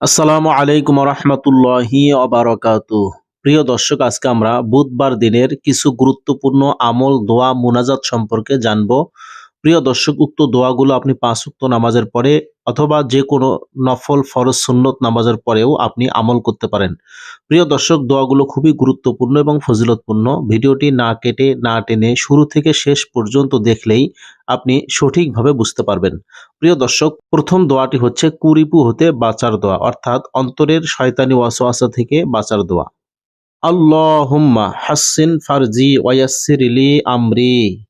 আসসালামু আলাইকুম রহমতুল্লাহি অবরাকাত প্রিয় দর্শক, আজকে আমরা বুধবার দিনের কিছু গুরুত্বপূর্ণ আমল, দোয়া, মুনাজাত সম্পর্কে জানব। প্রিয় দর্শক, উক্ত দোয়াগুলো আপনি পাঁচ উক্ত নামাজের পরে অথবা যে কোনো নফল, ফরজ, সুন্নত নামাজের পরেও আপনি আমল করতে পারেন। প্রিয় দর্শক, দোয়াগুলো খুবই গুরুত্বপূর্ণ এবং ফজিলতপূর্ণ। ভিডিওটি না কেটে, না টেনে শুরু থেকে শেষ পর্যন্ত দেখলেই আপনি সঠিকভাবে বুঝতে পারবেন। প্রিয় দর্শক, প্রথম দোয়াটি হচ্ছে কুরিপু হতে বাঁচার দোয়া, অর্থাৎ অন্তরের শয়তানি ওয়াসওয়াসা থেকে বাঁচার দোয়া। আল্লাহুম্মা হাসিন ফারজি ওয়াসিরিলি আমরি।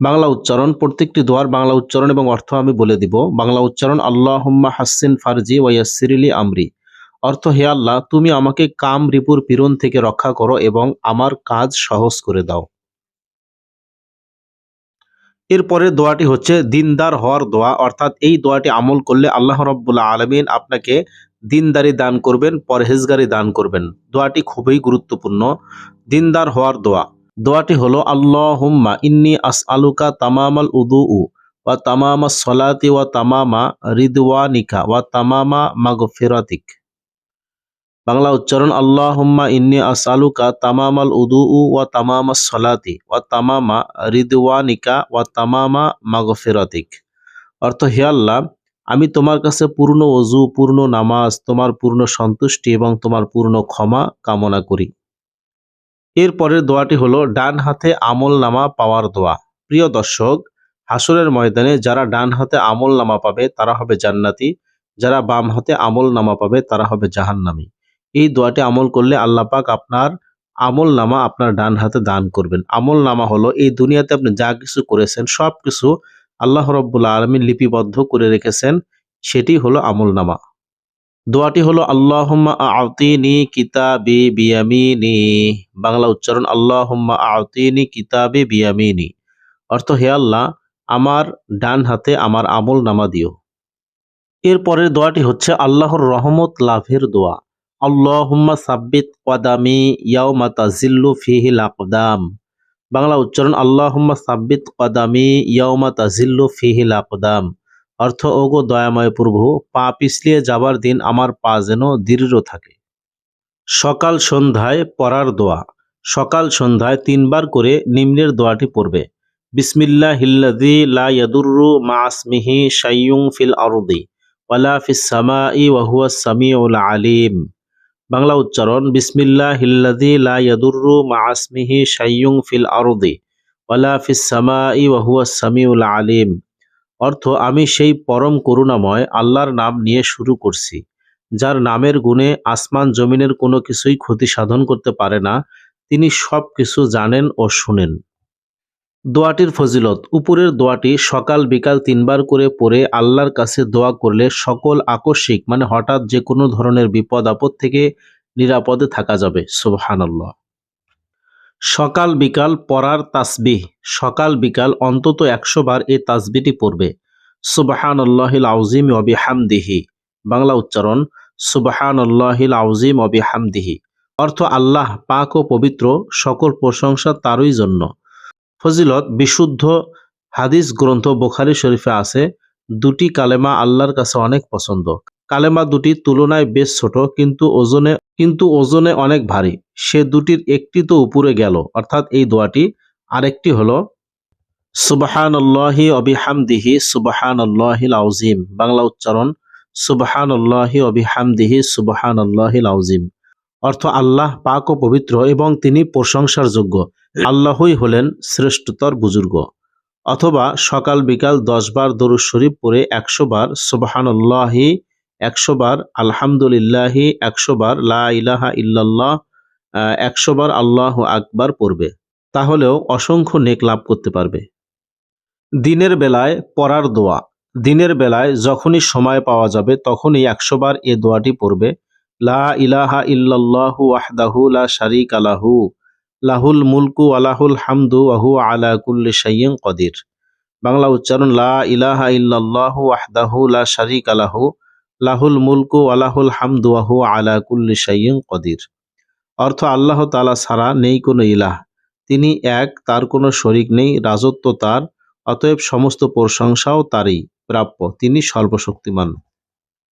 বাংলা উচ্চারণ, প্রত্যেকটি দোয়ার বাংলা উচ্চারণ এবং অর্থ আমি বলে দিব। বাংলা উচ্চারণ, আল্লাহুম্মা হাসিন ফারজি ওয়াসিরিলি আমরি। অর্থ, হে আল্লাহ, তুমি আমাকে কাম রিপুর পীড়ন থেকে রক্ষা করো এবং আমার কাজ সহজ করে দাও। এরপরে দোয়াটি হচ্ছে, দিনদার হওয়ার দোয়া। অর্থাৎ, এই দোয়াটি আমল করলে আল্লাহ রব্বুল্লাহ আলমিন আপনাকে দিনদারি দান করবেন, পরহেজগারি দান করবেন। দোয়াটি খুবই গুরুত্বপূর্ণ। দিনদার হওয়ার দোয়া। দোয়াটি হলো আল্লাহ হুম্মা ইন্নি আস আলুকা তামামাল উদু উ ওয়া তামামা সলাতি ওয়া তামামা রিদওয়ানিকা ওয়া তামামা মাগফিরাতিক। বাংলা উচ্চারণ আল্লাহ হুম্মা ইন্নি আস আলুকা তামামাল উদু উ ওয়া তামামা সলাতি ওয়া তামামা রিদওয়ানিকা ওয়া তামামা মাগফিরাতিক। অর্থ, হে আল্লাহ, আমি তোমার কাছে পূর্ণ অজু পূর্ণ নামাজ, তোমার পূর্ণ সন্তুষ্টি এবং তোমার পূর্ণ ক্ষমা কামনা করি। এর পরের দোয়াটি হলো, ডান হাতে আমল নামা পাওয়ার দোয়া। প্রিয় দর্শক হাসরের ময়দানে যারা ডান হাতে আমল নামা পাবে, তারা হবে জান্নাতি। যারা বাম হাতে আমল নামা পাবে, তারা হবে জাহান্নামী। এই দোয়াটি আমল করলে আল্লাহ পাক আপনার আমল নামা আপনার ডান হাতে দান করবেন। আমল নামা হলো, এই দুনিয়াতে আপনি যা কিছু করেছেন সব কিছু আল্লাহ রব্বুল্লা আলমী লিপিবদ্ধ করে রেখেছেন, সেটি হলো আমল নামা। দোয়াটি হলো, আল্লাহম্মা আওতিনি কিতাবি বিয়ামিনি। বাংলা উচ্চারণ, আল্লাহম্মা আওতিনি কিতাবি বিয়ামিনি। অর্থ, হে আল্লাহ, আমার ডান হাতে আমার আমল নামা দিও। এরপরের দোয়াটি হচ্ছে, আল্লাহর রহমত লাভের দোয়া। আল্লাহুম্মা সাব্বিত কদামি ইয়াউমা তাজিল্লু ফিহিল আকদাম। বাংলা উচ্চারণ, আল্লাহুম্মা সাব্বিত কদামি ইয়াউমা তাজিল্লু ফিহিল আকদাম। অর্থ, ওগো দয়াময় প্রভু পা পিছলিয়ে যাবার দিন আমার পা যেন দৃঢ় থাকে। সকাল সন্ধ্যায় পড়ার দোয়া। সকাল সন্ধ্যায় তিনবার করে নিম্নের দোয়াটি পড়বে। বিসমিল্লাহ হিল্লাদি লা ইয়াদুররু মা আসমিহি শাইয়ুং ফিল আরদি ওয়ালা ফিস সামাই ওয়াহুয়া সামিউল আলিম। বাংলা উচ্চারণ বিসমিল্লাহ হিল্লাদি লা ইয়াদুররু মা আসমিহি শাইয়ুং ফিল আরদি ওয়ালা ফিস সামাই ওয়াহুয়া সামিউল আলিম। অর্থ, আমি সেই পরম করুণাময় আল্লাহর নাম নিয়ে শুরু করছি, যার নামের গুণে আসমান জমিনের কোনো কিছুই ক্ষতি সাধন করতে পারে না, তিনি সব কিছু জানেন ও শুনেন। দোয়াটির ফজিলত, উপরের দোয়াটি সকাল বিকাল তিনবার করে পড়ে আল্লাহর কাছে দোয়া করলে সকল আকস্মিক মানে হঠাৎ যে কোনো ধরনের বিপদ, আপদ থেকে নিরাপদে থাকা যাবে। সুবহানাল্লাহ। সকাল বিকাল পড়ার তাসবিহ, সকাল বিকাল অন্তত একশো বার এই তাসবিটি পড়বে। সুবাহান আল্লাহিল আউজিম অবি হামদিহি বাংলা উচ্চারণ সুবাহান আল্লাহিল আউজিম অবি হামদিহি অর্থ আল্লাহ পাক ও পবিত্র, সকল প্রশংসা তারই জন্য। ফজিলত, বিশুদ্ধ হাদিস গ্রন্থ বোখারি শরীফে আছে। দুটি কালেমা আল্লাহর কাছে অনেক পছন্দ। কালেমা দুটি তুলনায় বেশ ছোট, কিন্তু ওজনে কিন্তু ওজনে অনেক ভারী। সে দুটির একটি তো উপরে গেল, অর্থাৎ এই দোয়াটি। আরেকটি হলো সুবাহান আল্লাহি অবিহামদিহি সুবাহান আউজিম বাংলা উচ্চারণ সুবাহান আল্লাহি অবিহামদিহি সুবাহান আল্লাহিল আউজিম অর্থ আল্লাহ পাক ও পবিত্র এবং তিনি প্রশংসার যোগ্য আল্লাহই হলেন শ্রেষ্ঠতর বুজুর্গ। অথবা সকাল বিকাল দশ বার দরুদ শরীফ পড়ে একশো বার সুবাহানুল্লাহি একশো বার আলহামদুলিল্লাহি, একশো বার লা ইলাহা ইল্লাল্লাহ একশো বার আল্লাহ আকবার পড়বে। তাহলেও অসংখ্য নেক লাভ করতে পারবে। দিনের বেলায় পড়ার দোয়া। দিনের বেলায় যখনই সময় পাওয়া যাবে, তখনই একশো বার এ দোয়াটি পড়বে। লা ইলাহা ইল্লাল্লাহু ওয়াহদাহু লা শারিক আলাহু লাহুল মুলকু আলাহুল হামদু ওয়াহু আলা কুল্লি শাইয়িন কদির। বাংলা উচ্চারণ লা ইলাহা ইল্লাল্লাহু ওয়াহদাহু লা শারিক আলাহু লাহুল মুলকু আলাহুল হামদুয়াহু আলা কুল্লি সাইয়ং কদির। অর্থ আল্লাহ তালা ছাড়া নেই কোনো ইলাহ। তিনি এক, তার কোনো শরিক নেই, রাজত্ব তার, অতএব সমস্ত প্রশংসাও তারই, প্রাপ্য, তিনি সর্বশক্তিমান।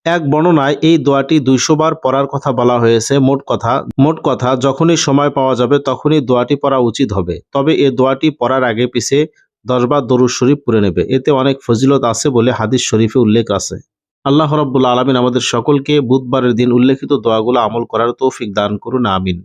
এক বর্ণনায় এই দোয়াটি দুইশো বার পড়ার কথা বলা হয়েছে, মোট কথা মোট কথা, যখনই সময় পাওয়া যাবে তখনই দোয়াটি পড়া উচিত হবে। তবে এ দোয়াটি পড়ার আগে পিছে দশবার দরুদ শরীফ পুরে নেবে। এতে অনেক ফজিলত আছে বলে হাদিস শরীফে উল্লেখ আছে। আল্লাহ রব্বুল আলমিন আমাদের সকলকে বুধবারের দিন উল্লেখিত দোয়াগুলো আমল করার তৌফিক দান করুন, আমিন।